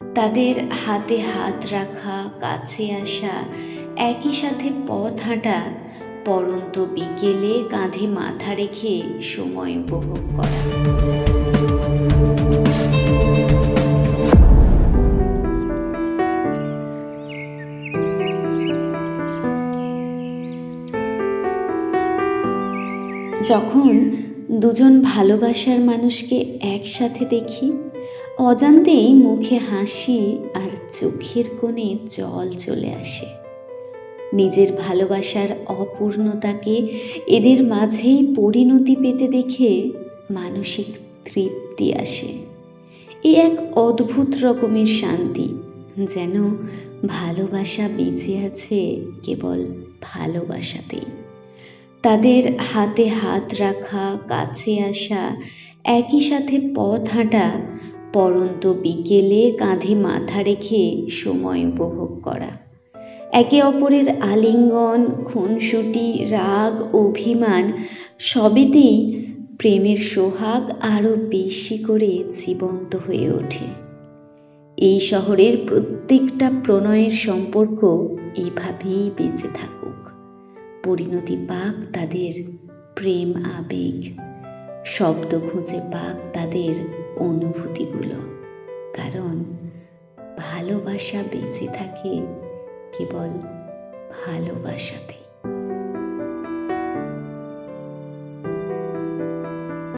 তাদের হাতে হাত রাখা, কাছে আসা, একই সাথে পথ হাঁটা, পরন্ত বিকেলে কাঁধে মাথা রেখে সময় উপভোগ করা। যখন দুজন ভালোবাসার মানুষকে একসাথে দেখি অজান্তেই মুখে হাসি আর চোখের কোণে জল চলে আসে। নিজের ভালোবাসার অপূর্ণতাকে এদের মাঝেই পরিণতি পেতে দেখে মানসিক তৃপ্তি আসে। এ এক অদ্ভুত রকমের শান্তি, যেন ভালোবাসা বেঁচে আছে কেবল ভালোবাসাতেই। তাদের হাতে হাত রাখা, কাছে আসা, একই সাথে পথ হাঁটা পরন্ত বিকেলে কাঁধে মাথা রেখে সময় উপভোগ করা। একে অপরের আলিঙ্গন, খুনসুটি, রাগ, অভিমান সবেতেই প্রেমের সোহাগ আরও বেশি করে জীবন্ত হয়ে ওঠে। এই শহরের প্রত্যেকটা প্রণয়ের সম্পর্ক এইভাবেই বেঁচে থাকুক। পরিণতি পাক তাদের প্রেম আবেগ, শব্দ খুঁজে পাক তাদের অনুভূতিগুলো। কারণ ভালোবাসা বেঁচে থাকে কেবল ভালোবাসাতেই।